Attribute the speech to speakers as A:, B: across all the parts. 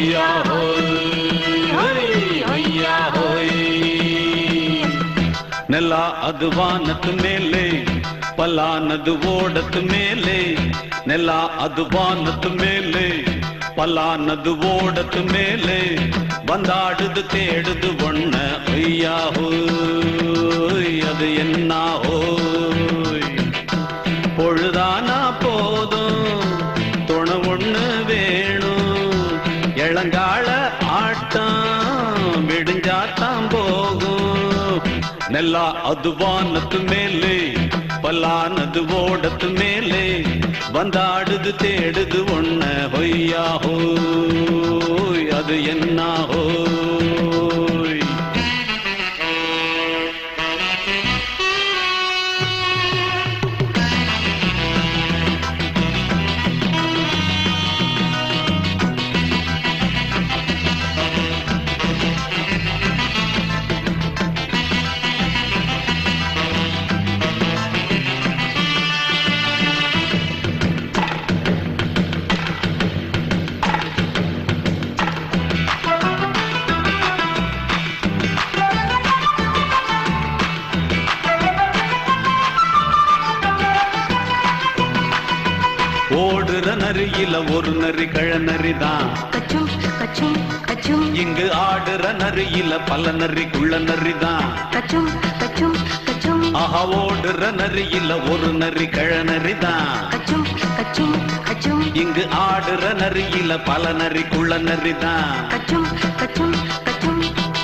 A: ஹொய்யா ஹோய் ஹொய்யா ஹோய் ನೆಲ ಅದು ವಾನದ ಮೇಲೆ ಪಲಾನದು ಓಡದ ಮೇಲೆ ನೆಲ ಅದು ವಾನದ ಮೇಲೆ ಪಲಾನದು ಓಡದ ಮೇಲೆ ಬಂದಾಡುದು தேடுது ஒண்ண ஐயா ஹோய் அது என்ன ஹோய் நெல்லா அதுவானத்து மேலே பல்லானது ஓடத்து மேலே வந்தாடுது தேடுது ஒன்ன ஹொய்யாஹோ அது என்ன ஓடுற நரியில ஒரு நரி கழநரி தான். இங்கு ஆடுற நரியில பல நரி குள்ள நரி தான். ஆஹா ஓடுற நரியில ஒரு நரி கழநரி தான். இங்கு ஆடுற நரியில பல நரி குள்ள நரி தான்.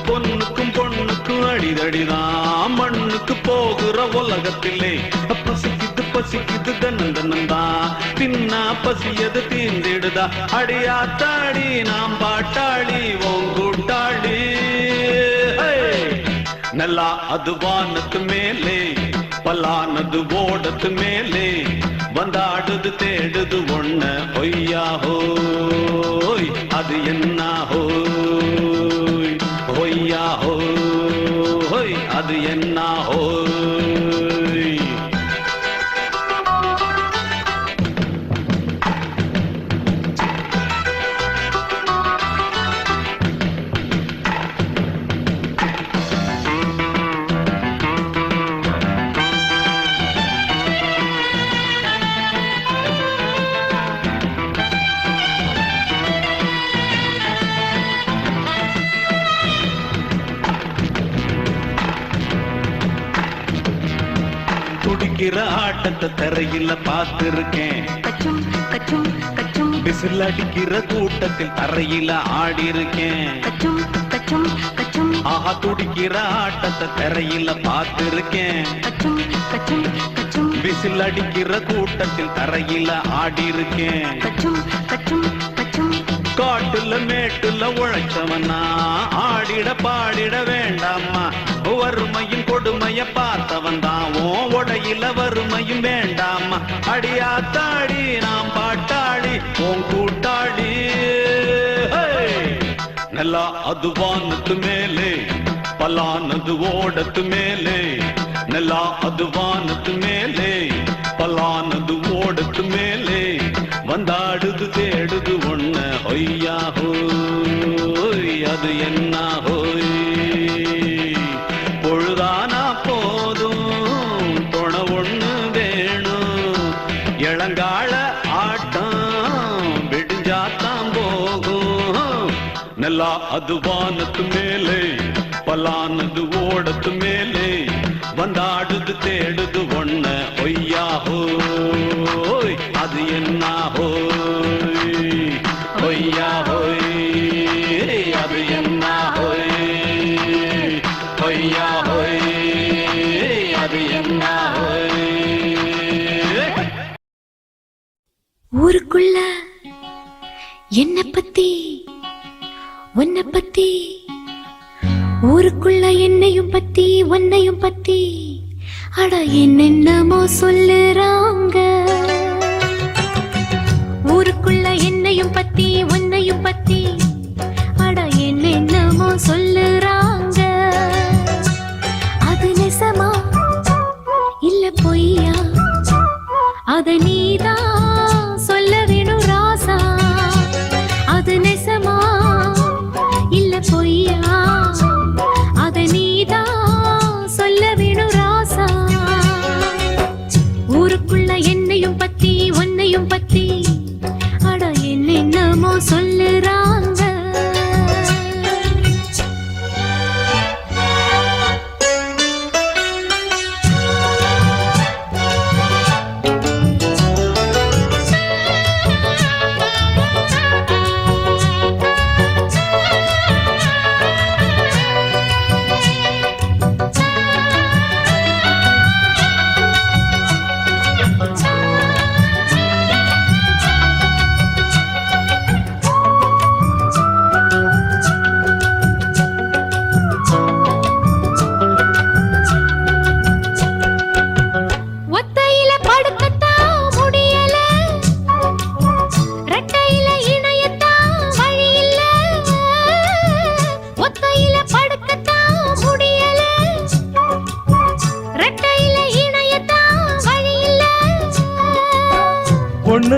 A: பொண்ணுக்கும் பொண்ணுக்கும் அடிதடிதான் மண்ணுக்கு போகிற உலகத்திலே பசிக்குது பசிக்குது தன்னன் தன்னந்தான் பின்னா பசியது தீந்திடுதா அடியாத்தாடி நாம் பாட்டாளி உன் கூட்டாளி. நல்லா அது வானத்து மேலே பல்லானது ஓடத்து மேலே. வந்தாடுது தேடுது ஒண்ண பொய்யா அது என்ன துடிக்கிற ஆட்டத்தை தரையில பார்த்திருக்கேன்.
B: கச்சும் கச்சும் கச்சும்.
A: விசில் அடிக்கிற கூட்டத்தில் தரையில ஆடி இருக்கேன்
B: கச்சும் கச்சும் கச்சும்.
A: ஆஹா துடிக்கிற ஆட்டத்தை தரையில பார்த்திருக்கேன்.
B: கச்சும் கச்சும்
A: அடிக்கிற கூட்டத்தில் தரையில ஆடி இருக்கேன்
B: கச்சும் கச்சும் கச்சும்.
A: காட்டுல மேட்டுல உழைச்சவனா ஆடிட பாடிட வேண்டாமா வறுமையும் கொடுமைய பார்த்தவன் தான். ஓ உடையில வறுமையும் வேண்டாமா அடியாத்தாடி நாம் பாட்டாளி உன் கூட்டாளி. நல்லா அதுவானத்து மேலே பலானது ஓடத்து மேலே. நல்லா அதுவானத்து மேலே பலானது ஓடத்து மேலே. வந்தாடுது தேடுது ஒண்ண ஹொய்யா அது என்ன? அது வானத்து மேலே பலானது ஓடத்து மேலே வந்தாடுது தேடுது ஒன்ன ஒய்யாஹோ அது என்ன ஒய்யாஹோ அது என்ன ஒய்யாஹோ அது என்ன
B: ஊருக்குள்ள என்ன பத்தி உன்னை பத்தி ஊருக்குள்ள என்னையும் பத்தி உன்னையும் பத்தி அட என்னென்னமோ சொல்லுறாங்க. ஊருக்குள்ள என்னையும் பத்தி உன்னையும் பத்தி அட என்னென்னமோ சொல்லுறாங்க. அது நெசமா இல்ல பொய்யா? அத நீதான்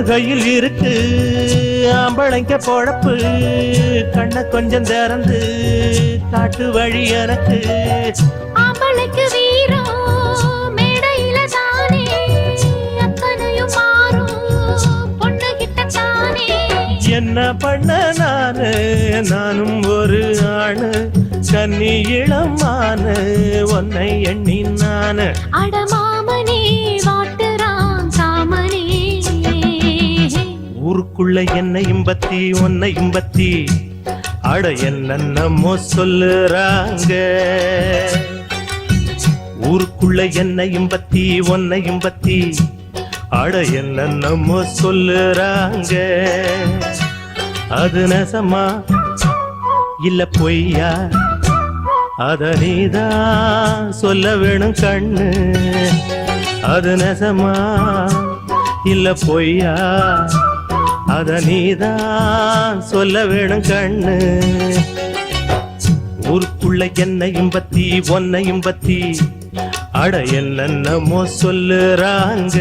C: பொண்ணு கையில் இருக்கு ஆம்பளைங்க பொழப்பு கண்ண கொஞ்சம் திறந்து காட்டு வழி எனக்கு.
B: ஆம்பளைக்கு வீரம் மேடையில தானே அத்தனையும் மாறும் பொண்ணு கிட்ட தானே.
C: என்ன பண்ண நானு? நானும் ஒரு ஆணு கன்னி இளமானு உன்னை எண்ணி நானு.
B: அடமாமனே
C: உனக்குள்ள என்னையும் பத்தி உன்னையும் பத்தி அட என்னென்னமோ சொல்லுறாங்க. ஊருக்குள்ள என்னையும் பத்தி உன்னையும் பத்தி அட என்னென்னமோ சொல்லுறாங்க. அது நெசமா? இல்ல பொய்யா? அத நீதான் சொல்ல வேணும் கண்ணு. அது நெசமா? இல்ல பொய்யா? அத நீதான் சொல்ல வேணும் கண்ணு. ஊருக்குள்ள என்னையும் பத்தி ஒன்னையும் பத்தி அட என்னென்னமோ சொல்லுறாங்க.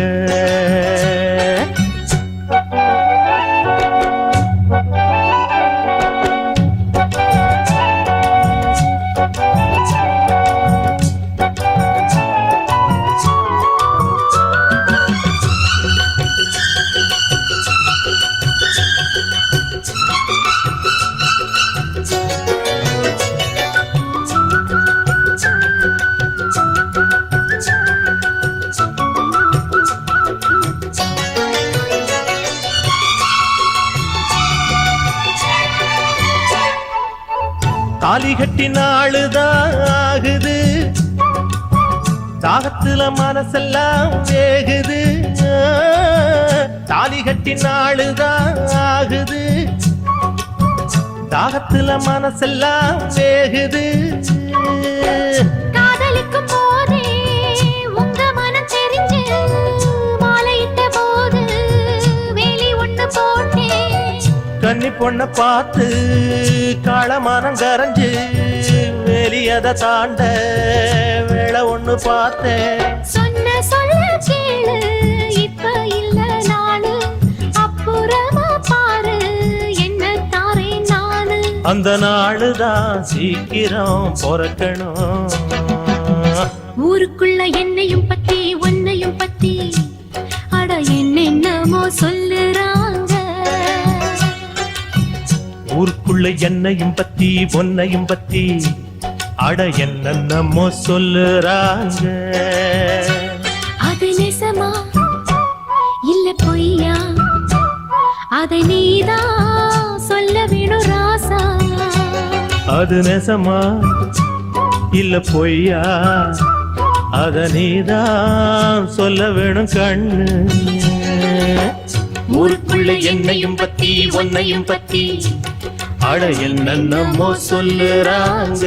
C: கட்டி நாளுதான் ஆகுது தாகத்துல மனசெல்லாம் வேகுது. தாலி கட்டி நாளுதான் ஆகுது தாகத்துல மனசெல்லாம் வேகுது.
B: காதலிக்கும் போதே உங்க மனம் தெரிஞ்சு மாலையிட்ட போது வேலி ஒண்ணு
C: கன்னி பொண்ண பார்த்து காளமானம் கரைஞ்சு வெளியத தாண்ட வேலை ஒண்ணு பார்த்தேன்.
B: சொன்ன சொல்ல கேளு இப்ப இல்ல நானு. அப்புறமா பாரு என்ன தாரே நானு.
C: அந்த நாளுதான் சீக்கிரம் பிறக்கணும்.
B: ஊருக்குள்ள என்னையும் பத்தி உன்னையும் பத்தி. அட என்னென்னமோ சொல்லுறாங்க
C: ஊருக்குள்ள என்னையும் பத்தி பொன்னையும் பத்தி. அட என்னென்னமோ சொல்லுறாங்க.
B: அது நெசமா? இல்ல பொய்யா? அதை நீதான் சொல்ல வேணும் ராசா?
C: அது நெசமா? இல்ல பொய்யா? அத நீதான் சொல்ல வேணும் கண்ணு. ஊருக்குள்ள என்னையும் பத்தி உன்னையும் பத்தி. அட என்னென்னமோ சொல்லுறாங்க.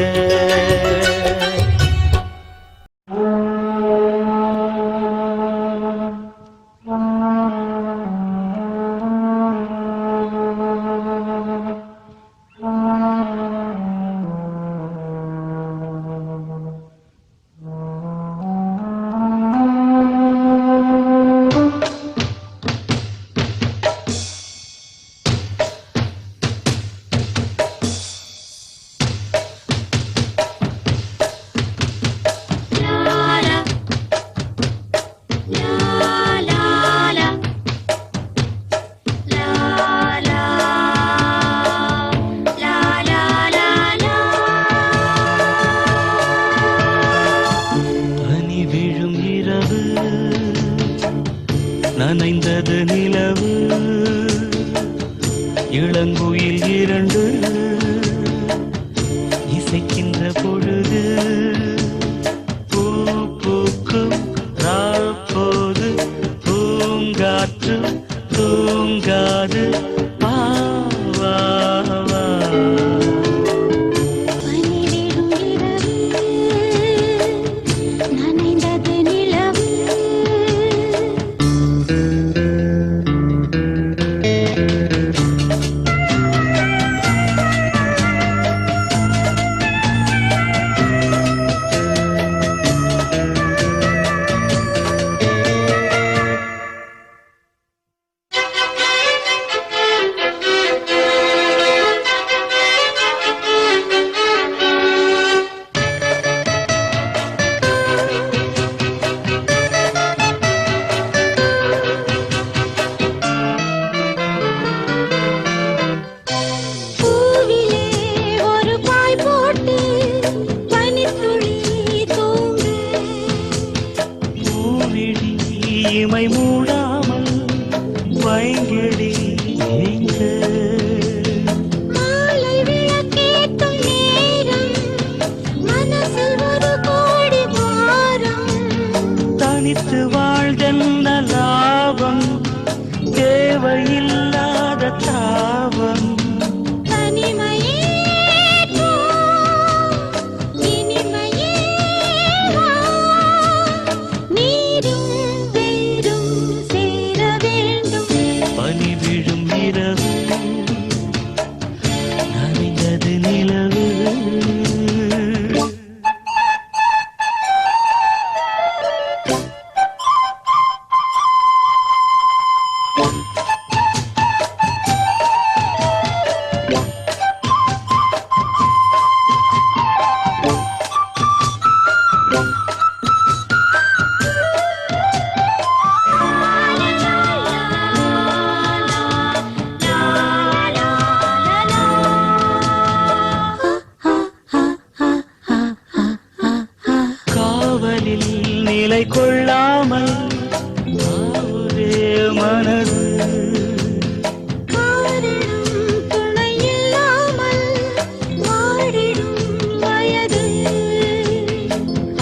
B: sabrını
D: என்னை கொள்ளாமல் ஆவுதே மனது.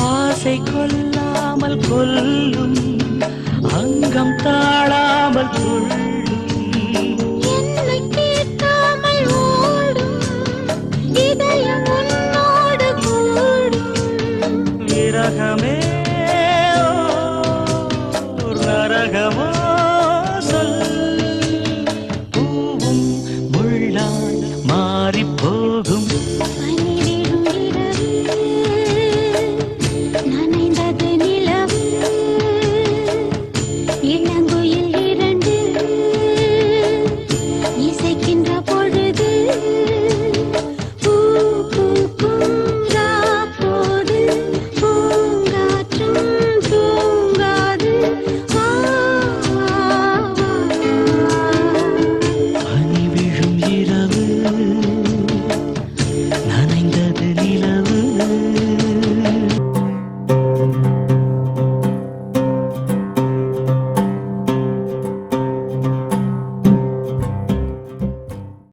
D: ஆசை கொல்லாமல் கொல்லும் அங்கம் தாழாமல் கொள்ளும் விரகமே ஓ,